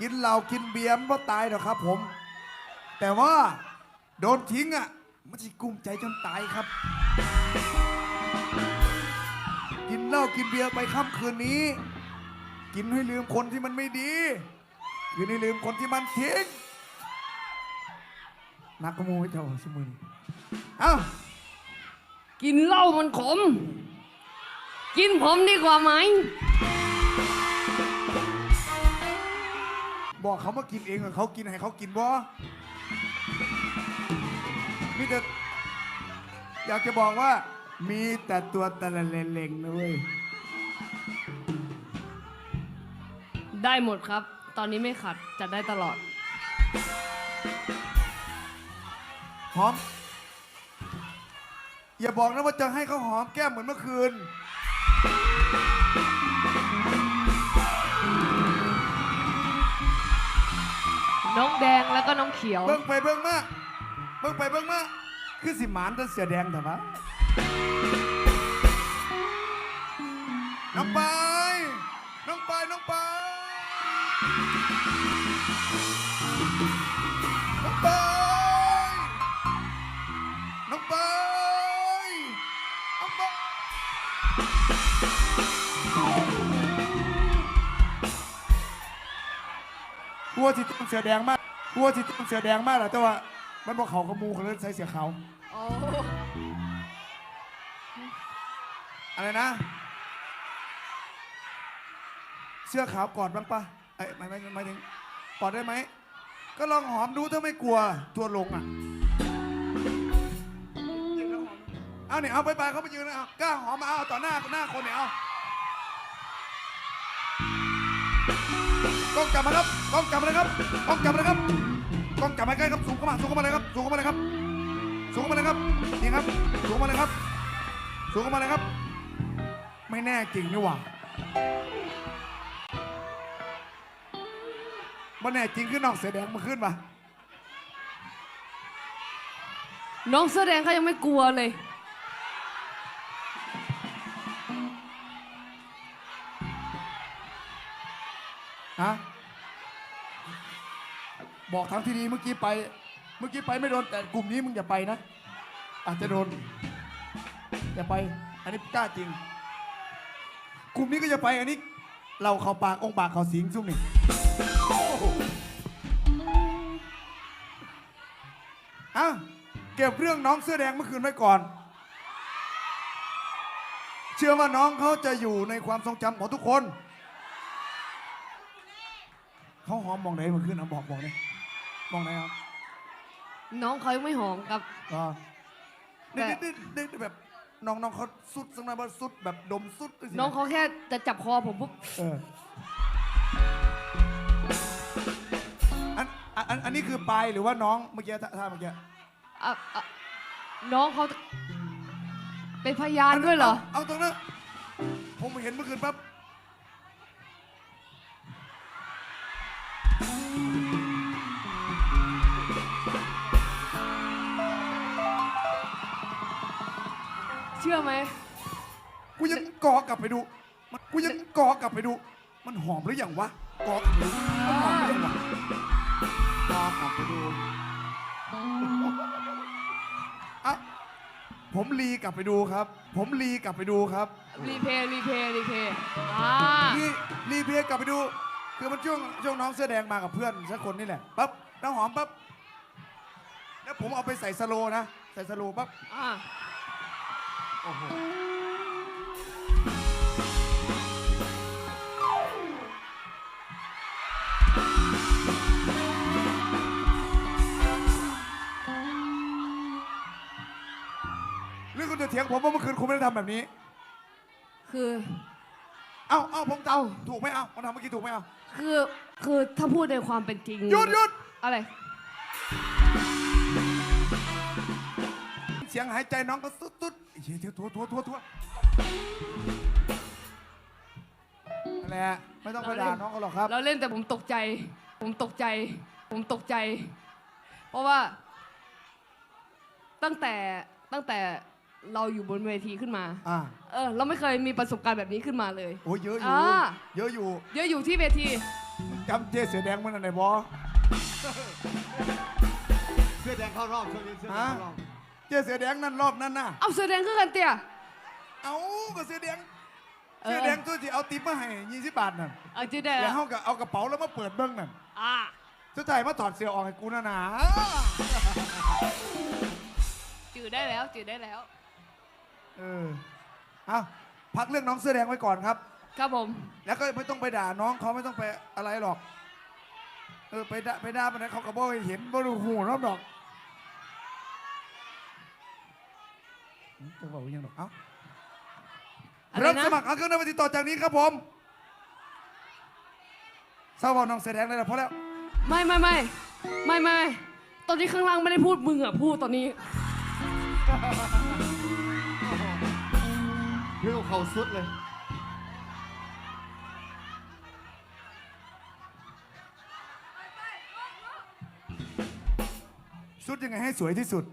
กินเหล้ากินเบียร์มันบ่ตายหรอกครับ ผม แต่ว่าโดนทิ้งอะมันจะกุ้มใจจนตายครับ กินเหล้ากินเบียร์ไปค่ำคืนนี้ กินให้ลืมคนที่มันไม่ดีกินให้ลืมคนที่มันทิ้งนักขโมยเจ้าสมุนเอ้ากินเหล้ามันขม กินผมดีกว่าไหม บอกเขามากินเองเหรอเขากินให้เขากินบ่มีแต่อยากจะบอกว่า มีแต่ตัวตะละเลงๆนะเว้ยได้หมดครับ ตอนนี้ไม่ขัดจัดได้ตลอด หอม อย่าบอกนะว่าจะให้เขาหอมแก้มเหมือนเมื่อคืน น้องแดงแล้วก็น้องเขียว เบิ่งไปเบิ่งมาเบิ่งไปเบิ่งมาคือสิหมานจะเสือแดงแต่ว่าน้องไปายน้องไปายน้องไปายน้องไปายน้องไปาย ลัวสิต้องเสือแดงมากกลัวสิต้องเสือแดงมากแหละแต่ว่ามันบอกเขากระมูเขาเลยใส่เสียเขาโอ้อะไรนะ เสื้อขาวกอดบ้างปะไอ้ยไม่ไม่ไม่ไม่ถึงกอดได้ไหม ก็ลองหอมดูถ้าไม่กลัวทัวร์ลงอะเอาเนี่ยเอาไปไปเขาไปยืนนะเอากล้าหอมมาเอาต่อหน้าหน้าคนเนี่ยเอา ล้องจับมาครับกล้องจับมาเลยครับกล้องจับมาเลยครับกล้องจับมาใกล้ครับสูงเข้ามาสูงเข้ามาเลยครับสูงเข้ามาเลยครับสูงเข้ามาเลยครับนี่ครับสูงเข้ามาเลยครับ สูงเข้ามาเลยครับ ไม่แน่จริงนี่หว่ามันแน่จริงขึ้นนอกเสือแดงมาขึ้นมาน้องเสื้อแดงเขายังไม่กลัวเลย บอกทางที่ดีเมื่อกี้ไป เมื่อกี้ไปไม่โดนแต่กลุ่มนี้มึงอย่าไปนะ อาจจะโดน อย่าไป อันนี้กล้าจริง กลุ่มนี้ก็อย่าไป อันนี้ เราเขาปากองค์ปากเขาสิงซุ่มนี่อะเก็บเรื่องน้องเสื้อแดงเมื่อคืนไว้ก่อน เชื่อว่าน้องเขาจะอยู่ในความทรงจำของทุกคน เขาหอมมองไหนเมื่อคืนเอาบอกบอกเลยมองไหนครับน้องเขายังไม่หอมครับ ก็แต่ได้ได้ได้ได้แบบน้องน้องเขาสุดสักหน่อยว่าสุดแบบดมสุดสิน้องเขาแค่จะจับคอผมปุ๊บเอออันอันอันอันนี้คือปลายหรือว่าน้องเมื่อกี้ท่าท่าเมื่อกี้อะอะน้องเขาเป็นพยานด้วยเหรอาเอาตรงนั้นผมเห็นเมื่อคืนปั๊บ ชื่อไหม กูยังกอกลับไปดูมันกูยังกอกลับไปดู มันหอมหรือยังวะกอกลับไปดูมันหอมหรือยังวะกอกลับไปดูอะผมรีกลับไปดูครับ ผมรีกลับไปดูครับ รีเพย์รีเพย์รีเพย์อ่ารีรีเพลย์กลับไปดู คือมันช่วงช่วงน้องเสื้อแดงมากับเพื่อนสักคนนี่แหละปั๊บน้ำหอมปั๊บแล้วผมเอาไปใส่สโลว์นะ ใส่สโลว์ปั๊บอ่า โอ้โหหรือคุณจะเถียงผมว่าเมื่อคืนคุณไม่ได้ทำแบบนี้ คือ เอ้าเอ้าผมเอ้าทำถูกไหมเอ้าผมทำเมื่อกี้ถูกไหมเอ้าคือ คือถ้าพูดในความเป็นจริงหยุดหยุดอะไร เสียงหายใจน้องก็ตุ๊ดตุ๊ดเฮ้ยเดี๋ยวทัวทัวทัวทัวนั่นแหละไม่ต้องไปด่าน้องเขาหรอกครับ เราเล่นแต่ผมตกใจ ผมตกใจ ผมตกใจ เพราะว่า ตั้งแต่ตั้งแต่เราอยู่บนเวทีขึ้นมา อ่าเออ เราไม่เคยมีประสบการณ์แบบนี้ขึ้นมาเลย โอ้ยเยอะอยู่ อ่า เยอะอยู่เยอะอยู่ที่เวที จำเจเสือแดงมันอะไรบอ เสื้อแดงเข้ารอบช่วงนี้เสื้อแดงเข้ารอบ เจเสือแดงนั่นรอบนั้นน่ะ เอาเสื้อแดงคือกันเตี้ยเอาก็เสือแดงเออ เสือแดงตัวที่เอาติ๊บมาให้ยี่สิบบาทนั่นเอาจีได้แล้แล้ววเขาก็เอากระเป๋าแล้วมาเปิดเบิ้งนั่นอ่าสุดท้ายมาถอดเสื้อออกให้กูนะนะจืดได้แล้วจืดได้แล้ว เออเอาพักเรื่องน้องเสื้อแดงไว้ก่อนครับ ครับผม แล้วก็ไม่ต้องไปด่าน้องเขาไม่ต้องไปอะไรหรอก เออไปด่าไปด่ามันนะเขาก็บอกให้เห็นบ่รู้หูรอบดอกหืม จะบอกว่ายังดอกเอ้าอะไรเริ่มนะสมัครเอาเครื่องดนตรีต่อจากนี้ครับผมทราบว่าน้องแสดงได้แล้วพอแล้ว ไม่ไม่ไม่ไม่ไม่ตอนนี้ข้างล่างไม่ได้พูดมึงอะพูดตอนนี้เพื่อเขาสุดเลย ชุดยังไงให้สวยที่สุด